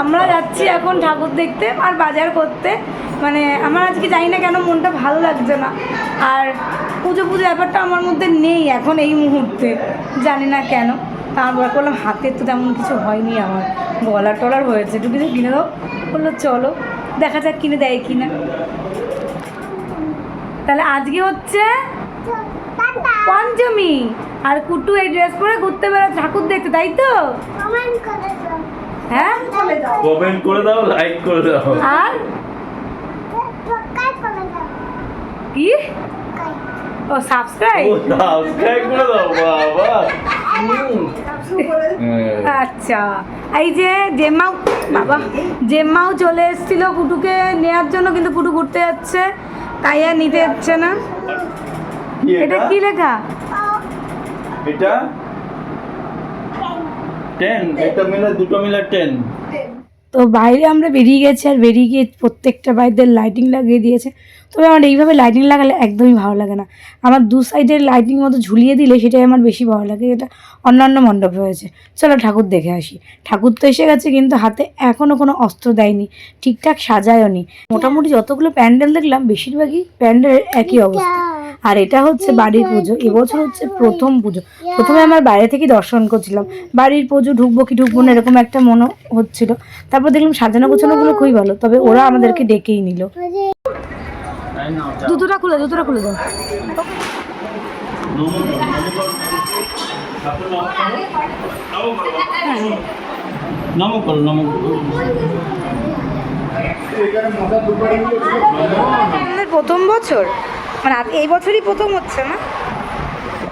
আমরা যাচ্ছি এখন ঠাকুর দেখতে আর বাজার করতে। মানে আমার আজকে জানি না কেন মনটা ভালো লাগছে না। আর পুজো পুজো ব্যাপারটা আমার মধ্যে নেই এখন এই মুহূর্তে জানি না কেন। তারপর করলাম হাতের তো তেমন কিছু হয়নি আমার। গলার টলার হয়েছে। একটু কিছু কিনে দাও। বলল চলো দেখা যাক কিনে দেয় কিনা। তাহলে আজকে হচ্ছে পঞ্চমী। আর কুটু এই ড্রেস পরে ঘুরতে বেড়া ঠাকুর দেখতে তাই তো? হ্যাঁ? কমেন্ট করে দাও। লাইক করে দাও আর? কি? ও সাবস্ক্রাইব ও সাবস্ক্রাইব করে দাও বাবা। হ্যাঁ। আচ্ছা। এই যে জেম্মাও বাবা জেম্মাও চলে এসেছিল কুটুকে নেওয়ার জন্য কিন্তু কুটু ঘুরতে যাচ্ছে তাই আর নিতে যাচ্ছে না। এটা কি লেখা? এটা? টেন এটা মিলে দুটো মিলে টেন তো বাইরে আমরা বেরিয়ে গেছি আর বেরিয়ে গিয়ে প্রত্যেকটা বাড়িতে লাইটিং লাগিয়ে দিয়েছে। তবে আমার এইভাবে লাইটিং লাগালে একদমই ভালো লাগে না। আমার দু সাইডের লাইটিং মতো ঝুলিয়ে দিলে সেটাই আমার বেশি ভালো লাগে। এটা অন্যান্য মণ্ডপে হয়েছে চলো ঠাকুর দেখে আসি। ঠাকুর তো এসে গেছে কিন্তু হাতে এখনও কোনো অস্ত্র দেয়নি। ঠিকঠাক সাজায়ও নি। মোটামুটি যতগুলো প্যান্ডেল দেখলাম, বেশিরভাগই প্যান্ডেলের একই অবস্থা। আর এটা হচ্ছে বাড়ির পুজো। এবছর হচ্ছে প্রথম পুজো। প্রথমে আমার বাইরে থেকে দর্শন করছিলাম। বাড়ির পুজো, ঢুকবো কি ঢুকবো না, এরকম একটা মনে হচ্ছিল। তারপর দেখলাম সাজানো গোছানোগুলো খুবই ভালো তবে ওরা আমাদেরকে ডেকেই নিল। জুতোটা খুলে জুতোটা খুলে দাও। নম করো নম প্রথম বছর। মানে এই বছরই প্রথম হচ্ছে না?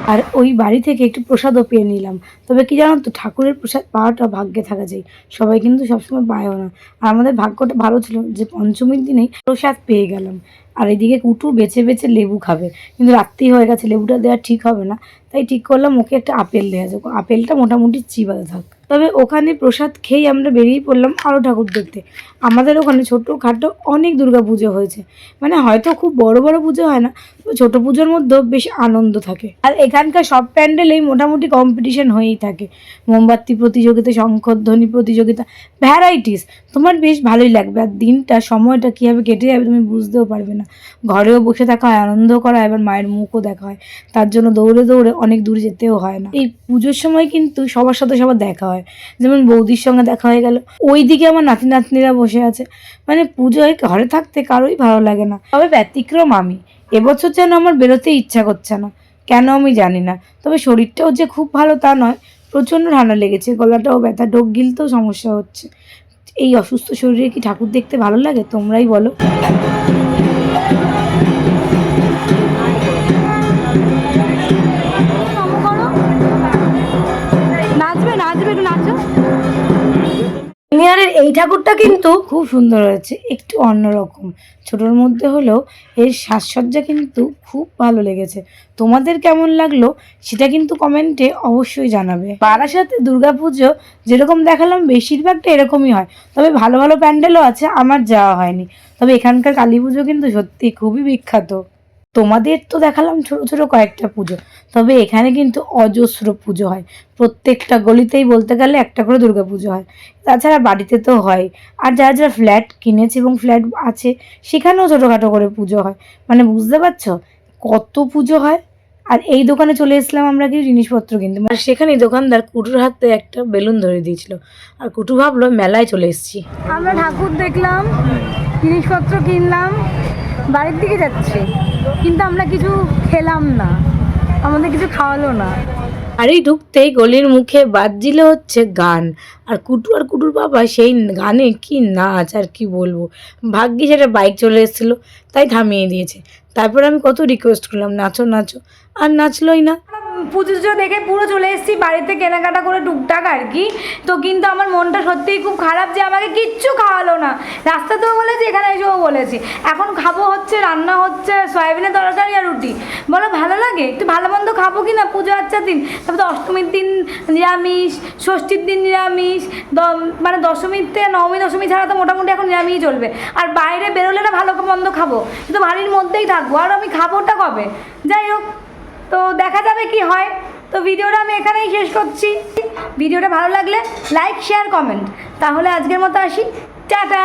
আর ওই বাড়ি থেকে একটু প্রসাদও পেয়ে নিলাম। তবে কি জানো তো, ঠাকুরের প্রসাদ পাওয়াটা ভাগ্যে থাকা যায়। সবাই কিন্তু সবসময় পায়ও না। আর আমাদের ভাগ্যটা ভালো ছিল যে, পঞ্চমীর দিনেই প্রসাদ পেয়ে গেলাম। আর এদিকে কুটু বেছে বেছে লেবু খাবে। কিন্তু রাত্রি হয়ে গেছে, লেবুটা দেওয়া ঠিক হবে না। তাই ঠিক করলাম ওকে একটা আপেল দেওয়া যাক। আপেলটা মোটামুটি চিবাতে থাক। তবে ওখানে প্রসাদ খেয়ে আমরা বেরিয়ে পড়লাম আরও ঠাকুর দেখতে। আমাদের ওখানে ছোটো খাটো অনেক দুর্গা পুজো হয়েছে। মানে হয়তো খুব বড় বড় পুজো হয় না ছোটো পুজোর মধ্যেও বেশ আনন্দ থাকে। আর এখানকার সব প্যান্ডেলেই মোটামুটি কম্পিটিশন হয়েই থাকে। মোমবাতি প্রতিযোগিতা, শঙ্খধ্বনি প্রতিযোগিতা ভ্যারাইটিস তোমার বেশ ভালোই লাগবে। আর দিনটা, সময়টা কীভাবে কেটে যাবে তুমি বুঝতেও পারবে না। ঘরেও বসে থাকা হয়, আনন্দ করা এবার মায়ের মুখও দেখা হয়। তার জন্য দৌড়ে দৌড়ে অনেক দূর যেতেও হয় না। এই পুজোর সময় কিন্তু সবার সাথে সবার দেখা হয়। যেমন বৌদির সঙ্গে দেখা হয়ে গেল। ওই দিকে আমার নাতি নাতনিরা বসে আছে। মানে পুজোয় ঘরে থাকতে কারোই ভালো লাগে না। তবে ব্যতিক্রম আমি। এবছর যেন আমার বেরোতে ইচ্ছা করছে না। কেন আমি জানি না। তবে শরীরটাও যে খুব ভালো তা নয়। প্রচণ্ড ঠান্ডা লেগেছে। গলাটাও ব্যথা ডোক গিলতেও সমস্যা হচ্ছে। এই অসুস্থ শরীরে কি ঠাকুর দেখতে ভালো লাগে? তোমরাই বলো। এই ঠাকুরটা কিন্তু খুব সুন্দর হয়েছে, একটু অন্যরকম। ছোটোর মধ্যে হলেও এর সাজসজ্জা কিন্তু খুব ভালো লেগেছে। তোমাদের কেমন লাগল সেটা কিন্তু কমেন্টে অবশ্যই জানাবে। বারাসাতে দুর্গাপুজো যেরকম দেখালাম বেশিরভাগটা এরকমই হয়। তবে ভালো ভালো প্যান্ডেলও আছে, আমার যাওয়া হয়নি। তবে এখানকার কালী পুজো কিন্তু সত্যি খুবই বিখ্যাত। তোমাদের তো দেখালাম ছোট ছোট কয়েকটা পুজো, তবে এখানে কিন্তু অজস্র পুজো হয়। প্রত্যেকটা গলিতেই বলতে গেলে একটা করে দুর্গা পুজো হয়। তাছাড়া বাড়িতে তো হয়। আর যারা যারা ফ্ল্যাট কিনেছে এবং ফ্ল্যাট আছে, সেখানেও ছোটোখাটো করে পুজো হয়। মানে বুঝতে পারছ? কত পুজো হয়। আর এই দোকানে চলে এসলাম আমরা কিছু জিনিসপত্র কিনতে। আর সেখানে দোকানদার কুটুর হাতে একটা বেলুন ধরে দিয়েছিল। আর কুটু ভাবলো, মেলায় চলে এসেছি। আমরা ঠাকুর দেখলাম, জিনিসপত্র কিনলাম, বাড়ির দিকে যাচ্ছি। কিন্তু আমরা কিছু খেলাম না। আমাদের কিছু খাওয়ালো না। আর ঢুকতেই গলির মুখে বাজছিল হচ্ছে গান। আর কুটু আর কুটুর বাবা সেই গানে কি নাচ আর কি বলব? ভাগ্যে সেটা বাইক চলে এসেছিল, তাই থামিয়ে দিয়েছে। তারপর আমি কত রিকোয়েস্ট করলাম, নাচো নাচো। আর নাচলোই না। পুজো দেখে পুরো চলে এসেছি, বাড়িতে কেনাকাটা করে টুকটাক আর কি। তো কিন্তু আমার মনটা সত্যিই খুব খারাপ যে আমাকে কিচ্ছু খাওয়ালো না। রাস্তাতেও বলেছি, এখানে এসেও বলেছি। এখন খাব হচ্ছে, রান্না হচ্ছে, সয়াবিনের তরকারি আর রুটি। বলো, ভালো লাগে? একটু ভালো মন্দ খাব কি না পুজো আচ্চার দিন। তারপর অষ্টমীর দিন নিরামিষ, ষষ্ঠীর দিন নিরামিষ মানে দশমীতে নবমী, দশমী ছাড়া তো মোটামুটি এখন নিরামিষই চলবে। আর বাইরে বেরোলে না ভালো মন্দ খাব। কিন্তু বাড়ির মধ্যেই থাকব। আর আমি খাবোটা কবে? যাই হোক। তো দেখা যাবে কি হয়। তো ভিডিওটা আমি এখানেই শেষ করছি। ভিডিওটা ভালো লাগলে লাইক শেয়ার কমেন্ট তাহলে আজকের মতো আসি। টাটা!